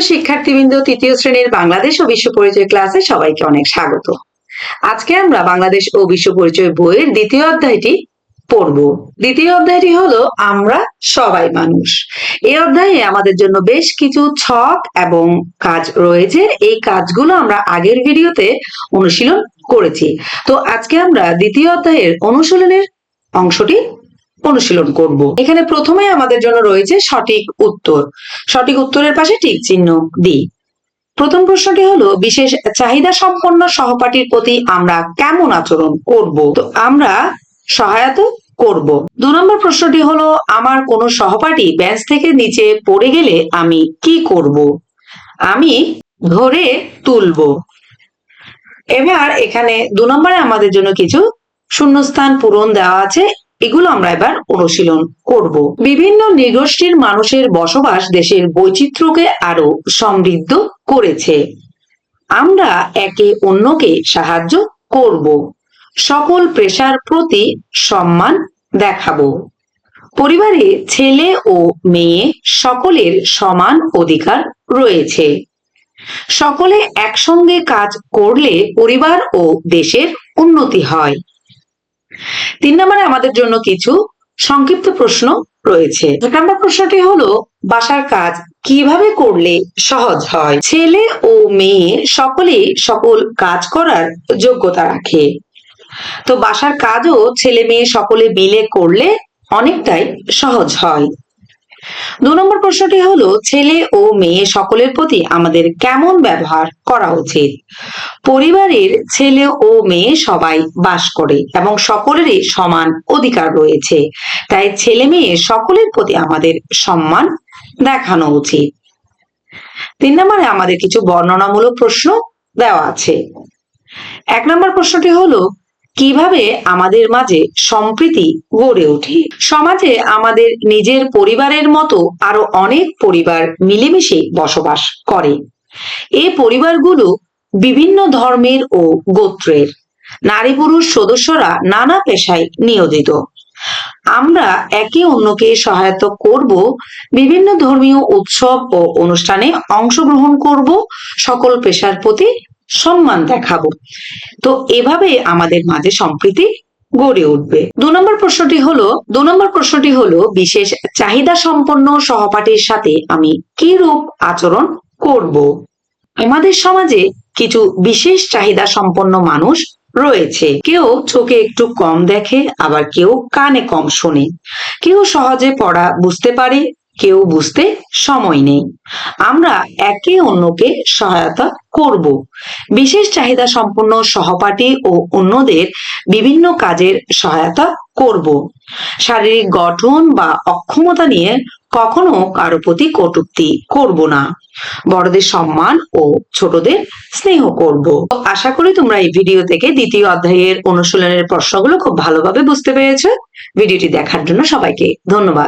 শিক্ষার্থীবৃন্দ তৃতীয় শ্রেণির বাংলাদেশ ও বিশ্ব পরিচয় ক্লাসে সবাইকে অনেক স্বাগত। আজকে আমরা বাংলাদেশ ও বিশ্ব পরিচয় বইয়ের দ্বিতীয় অধ্যায়টি পড়ব। দ্বিতীয় অধ্যায়টি হলো, আমরা সবাই মানুষ। এই অধ্যায়ে আমাদের জন্য বেশ কিছু ছক এবং কাজ রয়েছে। এই কাজগুলো আমরা আগের ভিডিওতে অনুশীলন করেছি। তো আজকে আমরা দ্বিতীয় অধ্যায়ের অনুশীলনের অংশটি অনুশীলন করব। এখানে প্রথমে আমাদের জন্য রয়েছে সঠিক উত্তর। সঠিক উত্তরের পাশে টিক চিহ্ন দিই প্রথম প্রশ্নটি হলো, বিশেষ চাহিদা সম্পন্ন সহপাঠীর প্রতি আমরা কেমন আচরণ করব? তো আমরা সহায়তা করব। দু নম্বর প্রশ্নটি হলো, আমার কোনো সহপাঠী বেঞ্চ থেকে নিচে পড়ে গেলে আমি কি করব? আমি ধরে তুলব। এবার এখানে দু নম্বরে আমাদের জন্য কিছু শূন্যস্থান পূরণ দেওয়া আছে। এগুলো আমরা এবার অনুশীলন করব। বিভিন্ন নৃগোষ্ঠীর মানুষের বসবাস দেশের বৈচিত্র্যকে আরও সমৃদ্ধ করেছে। আমরা একে অন্যকে সাহায্য করব। সকল পেশার প্রতি সম্মান দেখাবো। পরিবারে ছেলে ও মেয়ে সকলের সমান অধিকার রয়েছে। সকলে একসঙ্গে কাজ করলে পরিবার ও দেশের উন্নতি হয়। তিন নম্বরে আমাদের জন্য কিছু সংক্ষিপ্ত প্রশ্ন রয়েছে। এক নম্বর প্রশ্নটি হলো, বাসার কাজ কীভাবে করলে সহজ হয়? ছেলে ও মেয়ে সকলে সকল কাজ করার যোগ্যতা রাখে। তো বাসার কাজও ছেলে মেয়ে সকলে মিলে করলে অনেকটাই সহজ হয়। দু নম্বর প্রশ্নটি হলো, ছেলে ও মেয়ে সকলের প্রতি আমাদের কেমন ব্যবহার করা উচিত? পরিবারের ছেলে ও মেয়ে সবাই বাস করে এবং সকলেরই সমান অধিকার রয়েছে। তাই ছেলে মেয়ে সকলের প্রতি আমাদের সম্মান দেখানো উচিত। তিন নম্বরে আমাদের কিছু বর্ণনামূলক প্রশ্ন দেওয়া আছে। এক নম্বর প্রশ্নটি হলো কীভাবে আমাদের মাঝে সম্প্রীতি গড়ে ওঠে? সমাজে আমাদের নিজের পরিবারের মতো আরও অনেক পরিবার মিলেমিশে বসবাস করে। এ পরিবারগুলো বিভিন্ন ধর্মের ও গোত্রের। নারী পুরুষ সদস্যরা নানা পেশায় নিয়োজিত। আমরা একে অন্যকে সহায়তা করব, বিভিন্ন ধর্মীয় উৎসব ও অনুষ্ঠানে অংশগ্রহণ করব, সকল পেশার প্রতি সম্মান দেখাবো। তো এভাবে আমাদের মাঝে সম্প্রীতি গড়ে উঠবে। দু নম্বর প্রশ্নটি হলো, দু নম্বর প্রশ্নটি হলো, বিশেষ চাহিদা সম্পন্ন সহপাঠীর সাথে আমি কি রূপ আচরণ করব? আমাদের সমাজে কিছু বিশেষ চাহিদা সম্পন্ন মানুষ রয়েছে। কেউ চোখে একটু কম দেখে, আবার কেউ কানে কম শোনে। কেউ সহজে পড়া বুঝতে পারে কেউ বুঝতে সময় নেই। আমরা একে অন্যকে সহায়তা করব। বিশেষ চাহিদা সম্পন্ন সহপাঠী ও অন্যদের বিভিন্ন কাজের সহায়তা করব। শারীরিক গঠন বা অক্ষমতা নিয়ে কখনো কারও প্রতি কটূক্তি করব না। বড়দের সম্মান ও ছোটদের স্নেহ করব। আশা করি তোমরা এই ভিডিও থেকে দ্বিতীয় অধ্যায়ের অনুশীলনের প্রশ্নগুলো খুব ভালোভাবে বুঝতে পেরেছ। ভিডিওটি দেখার জন্য সবাইকে ধন্যবাদ।